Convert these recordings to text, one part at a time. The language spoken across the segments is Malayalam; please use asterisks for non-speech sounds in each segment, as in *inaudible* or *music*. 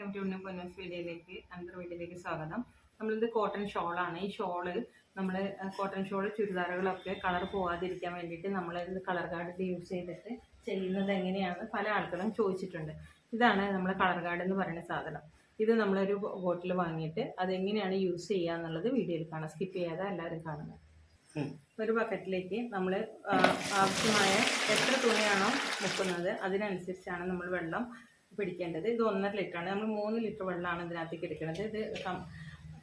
വെൽക്കം ടു പൊന്നൂസ് വീഡിയോയിലേക്ക് അന്തർ വീഡിയോയിലേക്ക് സ്വാഗതം. നമ്മളിത് കോട്ടൺ ഷോളാണ്. ഈ ഷോൾ നമ്മൾ കോട്ടൺ ഷോൾ ചുരിദാറുകളൊക്കെ കളർ പോവാതിരിക്കാൻ വേണ്ടിയിട്ട് നമ്മൾ ഇത് കളർ കാർഡ് യൂസ് ചെയ്തിട്ട് ചെയ്യുന്നത് എങ്ങനെയാണ് പല ആൾക്കാരും ചോദിച്ചിട്ടുണ്ട്. ഇതാണ് നമ്മൾ കളർ കാർഡ് എന്ന് പറയുന്ന സാധനം. ഇത് നമ്മളൊരു ബോട്ടിൽ വാങ്ങിയിട്ട് അതെങ്ങനെയാണ് യൂസ് ചെയ്യുക എന്നുള്ളത് വീഡിയോയിൽ കാണാം. സ്കിപ്പ് ചെയ്യാതെ എല്ലാവരും കാണുന്നത് ഒരു ബക്കറ്റിലേക്ക് നമ്മൾ ആവശ്യമായ എത്ര തുണിയാണോ മുക്കുന്നത് അതിനനുസരിച്ചാണ് നമ്മൾ വെള്ളം പിടിക്കേണ്ടത്. ഇത് ഒന്നര ലിറ്ററാണ്. നമ്മൾ മൂന്ന് ലിറ്റർ വെള്ളമാണ് ഇതിനകത്തേക്ക് എടുക്കുന്നത്. ഇത്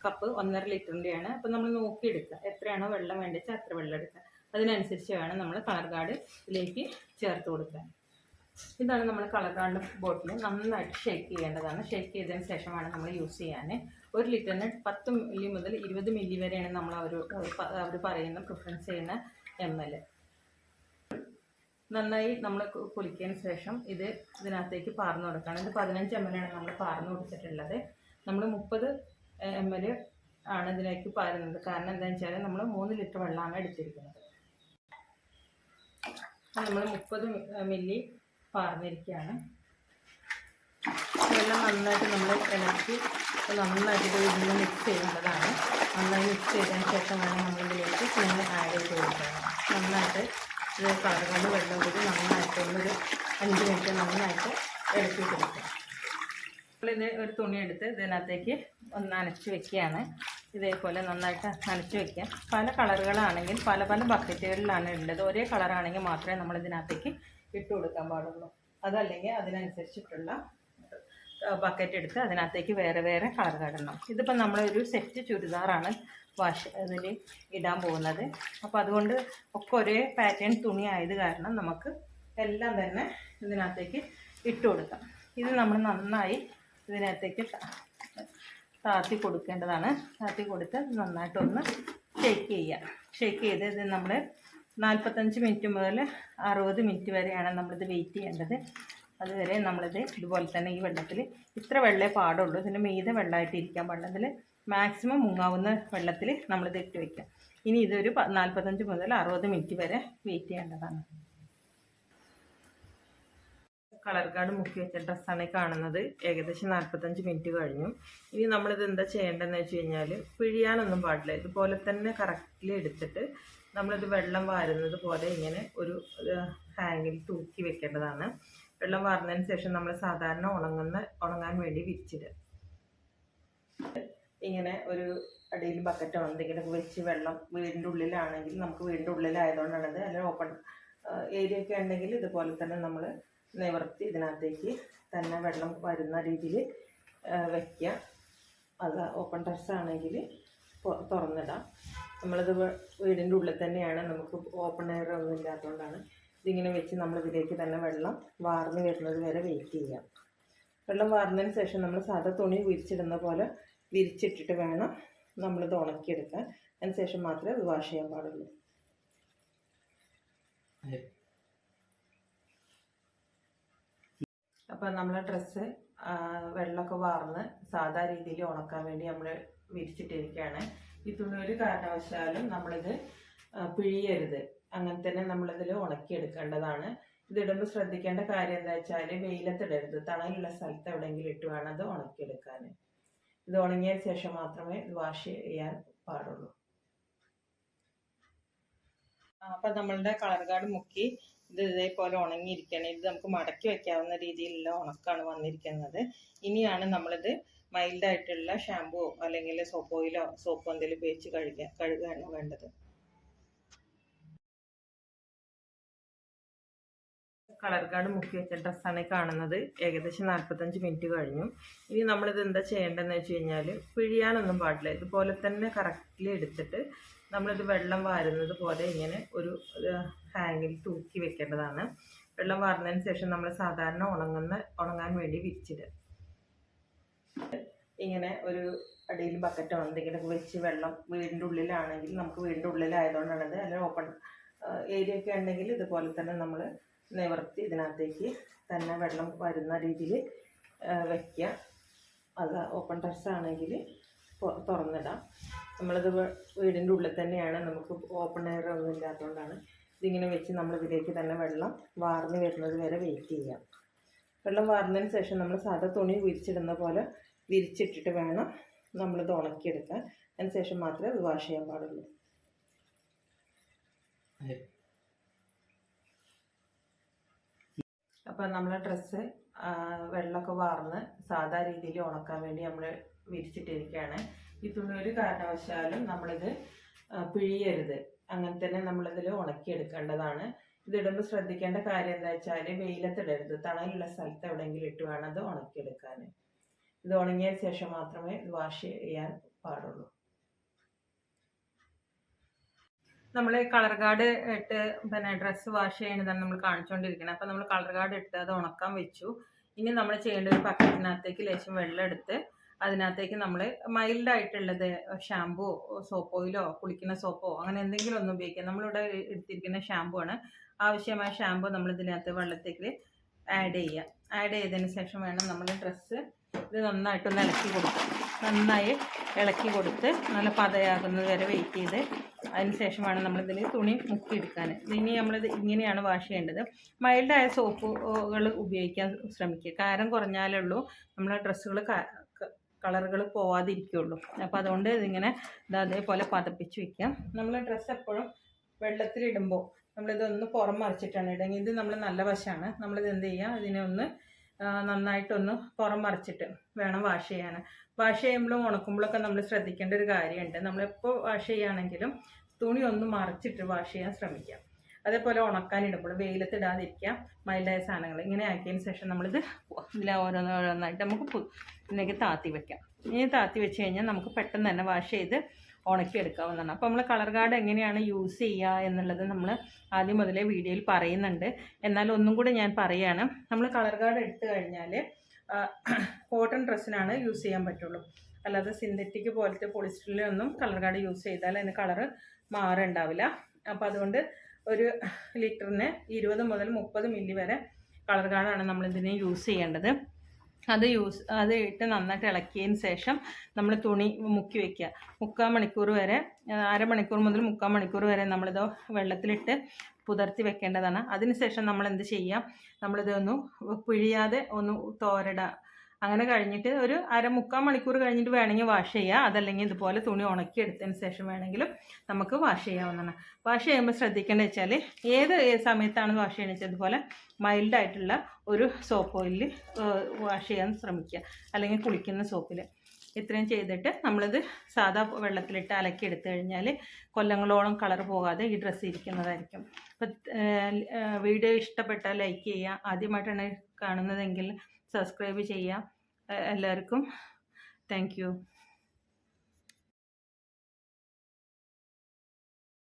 കപ്പ് ഒന്നര ലിറ്ററിന്റെയാണ് അപ്പോൾ നമ്മൾ നോക്കി എടുക്കുക എത്രയാണോ വെള്ളം വേണ്ടത് അത്ര വെള്ളം എടുക്കുക. അതിനനുസരിച്ച് വേണം നമ്മൾ കളർ കാർഡ് ഇതിലേക്ക് ചേർത്ത് കൊടുക്കാൻ. ഇതാണ് നമ്മൾ കളർ കാർഡ് ബോട്ടിൽ നന്നായിട്ട് ഷേക്ക് ചെയ്യേണ്ടതാണ്. ഷേക്ക് ചെയ്തതിന് ശേഷമാണ് നമ്മൾ യൂസ് ചെയ്യാൻ. ഒരു ലിറ്ററിന് പത്ത് മില്ലി മുതൽ ഇരുപത് മില്ലി വരെയാണ് നമ്മൾ അവർ അവർ പറയുന്ന പ്രിഫറൻസ് ചെയ്യുന്ന എം എൽ. നന്നായി നമ്മൾ കുളിക്കാൻ ശേഷം ഇത് ഇതിനകത്തേക്ക് പാർന്നു കൊടുക്കണം. ഇത് പതിനഞ്ച് എം ആണ് നമ്മൾ പാർന്നു കൊടുത്തിട്ടുള്ളത്. നമ്മൾ മുപ്പത് എം എൽ ആണ് ഇതിലേക്ക് പാരുന്നത്. കാരണം എന്താണെന്ന് വെച്ചാൽ നമ്മൾ മൂന്ന് ലിറ്റർ വെള്ളമാണ് എടുത്തിരിക്കുന്നത്. നമ്മൾ മുപ്പത് മില്ലി പാർന്നിരിക്കുകയാണ്. വെള്ളം നന്നായിട്ട് നമ്മൾ ഇളക്കി നന്നായിട്ട് ഇത് ഇതിൽ മിക്സ് ചെയ്യേണ്ടതാണ് നന്നായി മിക്സ് ചെയ്തതിന് ശേഷം വേണം നമ്മളിതിലേക്ക് ആഡ് ചെയ്ത് കൊടുക്കണം. നന്നായിട്ട് ഇത് വെള്ളം കൂടി നന്നായിട്ട് ഒന്നൊരു അഞ്ച് മിനിറ്റ് നന്നായിട്ട് ഇളക്കി കൊടുക്കണം നമ്മളിത് ഒരു തുണി എടുത്ത് ഇതിനകത്തേക്ക് ഒന്ന് നനച്ച് വെക്കുകയാണ്. ഇതേപോലെ നന്നായിട്ട് നനച്ച് വെക്കുക പല കളറുകളാണെങ്കിൽ പല പല ബക്കറ്റുകളിലാണ് ഉള്ളത്. ഒരേ കളറാണെങ്കിൽ മാത്രമേ നമ്മൾ ഇതിനകത്തേക്ക് ഇട്ട് കൊടുക്കാൻ പാടുള്ളൂ. അതല്ലെങ്കിൽ അതിനനുസരിച്ചിട്ടുള്ള ബക്കറ്റ് എടുത്ത് അതിനകത്തേക്ക് വേറെ വേറെ കളർ കടണം. ഇതിപ്പോൾ നമ്മളൊരു സെറ്റ് ചുരിദാറാണ് വാഷ് ഇതിൽ ഇടാൻ പോകുന്നത്. അപ്പോൾ അതുകൊണ്ട് ഒക്കെ ഒരേ പാറ്റേൺ തുണി ആയത് കാരണം നമുക്ക് എല്ലാം തന്നെ ഇതിനകത്തേക്ക് ഇട്ട് കൊടുക്കാം. ഇത് നമ്മൾ നന്നായി ഇതിനകത്തേക്ക് താത്തി കൊടുക്കേണ്ടതാണ്. താത്തി കൊടുത്ത് നന്നായിട്ടൊന്ന് ഷേക്ക് ചെയ്യുക ഷേക്ക് ചെയ്ത് ഇത് നമ്മൾ നാൽപ്പത്തഞ്ച് മിനിറ്റ് മുതൽ അറുപത് മിനിറ്റ് വരെയാണ് നമ്മളിത് വെയിറ്റ് ചെയ്യേണ്ടത്. അതുവരെ നമ്മളിത് ഇതുപോലെ തന്നെ ഈ വെള്ളത്തിൽ ഇത്ര വെള്ളമേ പാടുള്ളൂ. ഇതിന്റെ മീതെ വെള്ളമായിട്ട് ഇരിക്കാൻ പാടില്ല. മാക്സിമം മുങ്ങാവുന്ന വെള്ളത്തിൽ നമ്മളിത് ഇട്ട് വയ്ക്കാം ഇനി ഇതൊരു നാൽപ്പത്തഞ്ച് മുതൽ അറുപത് മിനിറ്റ് വരെ വെയിറ്റ് ചെയ്യേണ്ടതാണ്. കളർ കാർഡ് മുക്കി വെച്ച ഡ്രസ്സാണ് കാണുന്നത്. ഏകദേശം നാൽപ്പത്തഞ്ച് മിനിറ്റ് കഴിഞ്ഞു. ഇനി നമ്മളിത് എന്താ ചെയ്യേണ്ടതെന്ന് വെച്ച് കഴിഞ്ഞാൽ പിഴിയാനൊന്നും പാടില്ല. ഇതുപോലെ തന്നെ കറക്റ്റ്ലി എടുത്തിട്ട് നമ്മളിത് വെള്ളം വാരുന്നത് പോലെ ഇങ്ങനെ ഒരു ഹാങ്ങിൽ തൂക്കി വെക്കേണ്ടതാണ്. വെള്ളം വാർന്നതിന് ശേഷം നമ്മൾ സാധാരണ ഉണങ്ങുന്ന ഉണങ്ങാൻ വേണ്ടി വിരിച്ചിടുക ഇങ്ങനെ ഒരു അടിയിൽ ബക്കറ്റോ എന്തെങ്കിലും വെച്ച് വെള്ളം വീടിന്റെ ഉള്ളിലാണെങ്കിൽ നമുക്ക് വീടിന്റെ ഉള്ളിലായതുകൊണ്ടാണത്. അല്ലെങ്കിൽ ഓപ്പൺ ഏരിയ ഒക്കെ ഉണ്ടെങ്കിൽ ഇതുപോലെ തന്നെ നമ്മൾ നിവർത്തി ഇതിനകത്തേക്ക് തന്നെ വെള്ളം വരുന്ന രീതിയിൽ വയ്ക്കുക അത് ഓപ്പൺ ടെറസ് ആണെങ്കിൽ തുറന്നിടാം. നമ്മളിത് വീടിന്റെ ഉള്ളിൽ തന്നെയാണ് നമുക്ക് ഓപ്പൺ എയർ ഒന്നും ഇല്ലാത്തതുകൊണ്ടാണ് ഇതിങ്ങനെ വെച്ച് നമ്മൾ ഇതിലേക്ക് തന്നെ വെള്ളം വാർന്ന് വരുന്നത് വരെ വെയിറ്റ് ചെയ്യാം. വെള്ളം വാർന്നതിന് ശേഷം നമ്മൾ സാധാ തുണി വിരിച്ചിടുന്ന പോലെ വിരിച്ചിട്ടിട്ട് വേണം നമ്മളിത് ഉണക്കിയെടുക്കാൻ. അതിന് ശേഷം മാത്രമേ ഇത് വാഷ് ചെയ്യാൻ പാടുള്ളൂ. അപ്പോൾ നമ്മളെ ഡ്രസ്സ് വെള്ളമൊക്കെ വാർന്ന് സാധാ രീതിയിൽ ഉണക്കാൻ വേണ്ടി നമ്മൾ വിരിച്ചിട്ടിരിക്കുകയാണ്. ഈ തുണി ഒരു കാരണവശാലും നമ്മളിത് പിഴിയരുത്. അങ്ങനെ തന്നെ നമ്മളിതിൽ ഉണക്കിയെടുക്കേണ്ടതാണ്. ഇതിടുമ്പോൾ ശ്രദ്ധിക്കേണ്ട കാര്യം എന്താ വെച്ചാൽ വെയിലത്തിടരുത്. തണലുള്ള സ്ഥലത്ത് എവിടെയെങ്കിലും ഇട്ട് വേണം അത് ഉണക്കിയെടുക്കാൻ ഇത് ഉണങ്ങിയ ശേഷം മാത്രമേ ഇത് വാഷ് ചെയ്യാൻ പാടുള്ളൂ. അപ്പം നമ്മളുടെ കളർ കാർഡ് മുക്കി ഇത് ഇതേപോലെ ഉണങ്ങിയിരിക്കണം ഇത് നമുക്ക് മടക്കി വെക്കാവുന്ന രീതിയിലുള്ള ഉണക്കാണ് വന്നിരിക്കുന്നത്. ഇനിയാണ് നമ്മളിത് മൈൽഡ് ആയിട്ടുള്ള ഷാമ്പുവോ അല്ലെങ്കിൽ സോപ്പ് ഓയിലോ സോപ്പ് എന്തെങ്കിലും ഉപയോഗിച്ച് കഴുകുക കഴുകുകയാണ് വേണ്ടത്. കളർ കാർഡ് മുക്കി വെച്ച ഡ്രസ്സാണ് കാണുന്നത്. ഏകദേശം നാൽപ്പത്തഞ്ച് മിനിറ്റ് കഴിഞ്ഞു. ഇനി നമ്മളിത് എന്താ ചെയ്യേണ്ടതെന്ന് വെച്ച് കഴിഞ്ഞാൽ പിഴിയാനൊന്നും പാടില്ല. ഇതുപോലെ തന്നെ കറക്റ്റ്ലി എടുത്തിട്ട് നമ്മളിത് വെള്ളം വാരുന്നത് പോലെ ഇങ്ങനെ ഒരു ഹാങ്ങിൽ തൂക്കി വെക്കേണ്ടതാണ്. വെള്ളം വാർന്നതിന് ശേഷം നമ്മൾ സാധാരണ ഉണങ്ങുന്ന ഉണങ്ങാൻ വേണ്ടി വിരിച്ചിടുക. ഇങ്ങനെ ഒരു അടിയിൽ ബക്കറ്റോ എന്തെങ്കിലും വെച്ച് വെള്ളം വീടിന്റെ ഉള്ളിലാണെങ്കിൽ നമുക്ക് വീടിന്റെ ഉള്ളിലായതുകൊണ്ടാണത് അല്ലെങ്കിൽ ഓപ്പൺ ഏരിയ ഒക്കെ ഉണ്ടെങ്കിൽ ഇതുപോലെ തന്നെ നമ്മൾ നിവർത്തി ഇതിനകത്തേക്ക് തന്നെ വെള്ളം വരുന്ന രീതിയിൽ വയ്ക്കുക അത് ഓപ്പൺ ടെറസ് ആണെങ്കിൽ തുറന്നിടാം. നമ്മളിത് വീടിന്റെ ഉള്ളിൽ തന്നെയാണ് നമുക്ക് ഓപ്പൺ എയർ ഒന്നും ഇല്ലാത്തതുകൊണ്ടാണ് ഇതിങ്ങനെ വെച്ച് നമ്മൾ ഇതിലേക്ക് തന്നെ വെള്ളം വാർന്ന് വരുന്നത് വരെ വെയിറ്റ് ചെയ്യാം. വെള്ളം വാർന്നതിന് ശേഷം നമ്മൾ സാധാ തുണി വിരിച്ചിടുന്ന പോലെ വിരിച്ചിട്ടിട്ട് വേണം നമ്മളിത് ഉണക്കിയെടുക്കാൻ. അതിന് ശേഷം മാത്രമേ അത് വാഷ് ചെയ്യാൻ പാടുള്ളൂ. അപ്പോൾ നമ്മൾ ഡ്രസ്സ് വെള്ളമൊക്കെ വാർന്ന് സാധാ രീതിയിൽ ഉണക്കാൻ വേണ്ടി നമ്മൾ വിരിച്ചിട്ടിരിക്കുകയാണ് ഈ തുണി ഒരു കാരണവശാലും നമ്മളിത് പിഴിയരുത്. അങ്ങനെ തന്നെ നമ്മളിതിൽ ഉണക്കിയെടുക്കേണ്ടതാണ്. ഇതിടുമ്പോൾ ശ്രദ്ധിക്കേണ്ട കാര്യം എന്താ വെച്ചാൽ വെയിലത്തിടരുത്. തണലുള്ള സ്ഥലത്ത് എവിടെയെങ്കിലും ഇട്ട് വേണം അത് ഉണക്കിയെടുക്കാൻ ഇത് ഉണങ്ങിയ ശേഷം മാത്രമേ ഇത് വാഷ് ചെയ്യാൻ പാടുള്ളൂ. നമ്മൾ കളർ കാർഡ് ഇട്ട് പിന്നെ ഡ്രസ്സ് വാഷ് ചെയ്യണതാണ് നമ്മൾ കാണിച്ചുകൊണ്ടിരിക്കുന്നത് അപ്പോൾ നമ്മൾ കളർ കാർഡ് ഇട്ട് അത് ഉണക്കാൻ വെച്ചു. ഇനി നമ്മൾ ചെയ്യേണ്ട ഒരു പക്കറ്റിനകത്തേക്ക് ലേശം വെള്ളം എടുത്ത് അതിനകത്തേക്ക് നമ്മൾ മൈൽഡ് ആയിട്ടുള്ളത് ഷാമ്പുവോ സോപ്പ് ഓയിലോ കുളിക്കുന്ന സോപ്പോ അങ്ങനെ എന്തെങ്കിലും ഒന്നും ഉപയോഗിക്കാം. നമ്മളിവിടെ എടുത്തിരിക്കുന്ന ഷാമ്പു ആണ്. ആവശ്യമായ ഷാമ്പു നമ്മൾ ഇതിനകത്ത് വെള്ളത്തേക്ക് ആഡ് ചെയ്യുക ആഡ് ചെയ്തതിന് ശേഷം വേണം നമ്മൾ ഡ്രസ്സ് ഇത് നന്നായിട്ടൊന്ന് ഇളക്കി കൊടുക്കാം നന്നായി ഇളക്കി കൊടുത്ത് നല്ല പതയാകുന്നത് വരെ വെയിറ്റ് ചെയ്ത്. അതിന് ശേഷമാണ് നമ്മളിതിൽ തുണി മുക്കിയെടുക്കാൻ. ഇനി നമ്മളിത് ഇങ്ങനെയാണ് വാഷ് ചെയ്യേണ്ടത്. മൈൽഡായ സോപ്പുകൾ ഉപയോഗിക്കാൻ ശ്രമിക്കുക. കാരം കുറഞ്ഞാലേ ഉള്ളൂ. നമ്മളെ ഡ്രസ്സുകൾ കളറുകൾ പോവാതിരിക്കുള്ളൂ. അപ്പോൾ അതുകൊണ്ട് ഇതിങ്ങനെ ഇത് അതേപോലെ പതപ്പിച്ച് വയ്ക്കാം നമ്മൾ ഡ്രസ്സ് എപ്പോഴും വെള്ളത്തിലിടുമ്പോൾ നമ്മളിതൊന്ന് പുറം മറിച്ചിട്ടാണ് ഇടുന്നത് ഇത് നമ്മൾ നല്ല വശമാണ് നമ്മളിത് എന്ത് ചെയ്യുക ഇതിനെ ഒന്ന് നന്നായിട്ടൊന്ന് പുറം മറിച്ചിട്ട് വേണം വാഷ് ചെയ്യാൻ വാഷ് ചെയ്യുമ്പോഴും ഉണക്കുമ്പോഴൊക്കെ നമ്മൾ ശ്രദ്ധിക്കേണ്ട ഒരു കാര്യമുണ്ട്. നമ്മളെപ്പോൾ വാഷ് ചെയ്യുകയാണെങ്കിലും തുണി ഒന്ന് മറിച്ചിട്ട് വാഷ് ചെയ്യാൻ ശ്രമിക്കാം. അതേപോലെ ഉണക്കാനിടുമ്പോൾ വെയിലത്തിടാതിരിക്കുക മൈൽഡായ സാധനങ്ങൾ ഇങ്ങനെ ആക്കിയതിന് ശേഷം നമ്മളിത് ഇതിൽ ഓരോന്ന് ഓരോന്നായിട്ട് നമുക്ക് ഇതിലേക്ക് താത്തി വെക്കാം. ഇനി താത്തി വെച്ച് കഴിഞ്ഞാൽ നമുക്ക് പെട്ടെന്ന് തന്നെ വാഷ് ചെയ്ത് ഉണക്കിയെടുക്കാവുന്നതാണ് അപ്പോൾ നമ്മൾ കളർ കാർഡ് എങ്ങനെയാണ് യൂസ് ചെയ്യുക എന്നുള്ളത് നമ്മൾ ആദ്യം മുതലേ വീഡിയോയിൽ പറയുന്നുണ്ട്. എന്നാൽ ഒന്നും കൂടെ ഞാൻ പറയുകയാണ് നമ്മൾ കളർ കാർഡ് എടുത്തു കഴിഞ്ഞാൽ *clears throat* കോട്ടൺ ഡ്രസ്സിനാണ് യൂസ് ചെയ്യാൻ പറ്റുള്ളൂ. അല്ലാതെ സിന്തറ്റിക് പോലത്തെ പോളിസ്റ്ററിലൊന്നും കളർ കാർഡ് യൂസ് ചെയ്താൽ അതിന് കളറ് മാറുണ്ടാവില്ല. അപ്പോൾ അതുകൊണ്ട് ഒരു ലിറ്ററിന് ഇരുപത് മുതൽ മുപ്പത് മില്ലി വരെ കളർ കാർഡാണ് നമ്മൾ ഇതിനെ യൂസ് ചെയ്യേണ്ടത്. അത് യൂസ് അത് ഇട്ട് നന്നായിട്ട് ഇളക്കിയതിന് ശേഷം നമ്മൾ തുണി മുക്കി വെക്കുക. മുക്കാൽ മണിക്കൂർ വരെ അരമണിക്കൂർ മുതൽ മുക്കാൽ മണിക്കൂർ വരെ നമ്മളിത് വെള്ളത്തിലിട്ട് പുതർത്തി വെക്കേണ്ടതാണ്. അതിനുശേഷം നമ്മൾ എന്ത് ചെയ്യാം? നമ്മളിത് ഒന്ന് പിഴിയാതെ ഒന്ന് തോരട അങ്ങനെ കഴിഞ്ഞിട്ട് ഒരു അര മുക്കാൽ മണിക്കൂർ കഴിഞ്ഞിട്ട് വേണമെങ്കിൽ വാഷ് ചെയ്യുക അതല്ലെങ്കിൽ ഇതുപോലെ തുണി ഉണക്കി എടുത്തതിന് ശേഷം വേണമെങ്കിലും നമുക്ക് വാഷ് ചെയ്യാവുന്നതാണ്. വാഷ് ചെയ്യുമ്പോൾ ശ്രദ്ധിക്കേണ്ടത് വെച്ചാൽ ഏത് സമയത്താണ് വാഷ് ചെയ്യണമെന്ന് വെച്ചാൽ ഇതുപോലെ മൈൽഡായിട്ടുള്ള ഒരു സോപ്പ് ഓയിലിൽ വാഷ് ചെയ്യാൻ ശ്രമിക്കുക. അല്ലെങ്കിൽ കുളിക്കുന്ന സോപ്പിൽ ഇത്രയും ചെയ്തിട്ട് നമ്മളിത് സാധാ വെള്ളത്തിലിട്ട് അലക്കി എടുത്തു കഴിഞ്ഞാൽ കൊല്ലങ്ങളോളം കളർ പോകാതെ ഈ ഡ്രസ്സ് ഇരിക്കുന്നതായിരിക്കും. അപ്പം വീഡിയോ ഇഷ്ടപ്പെട്ടാൽ ലൈക്ക് ചെയ്യുക. ആദ്യമായിട്ടാണ് കാണുന്നതെങ്കിൽ സബ്സ്ക്രൈബ് ചെയ്യുക. എല്ലാവർക്കും താങ്ക്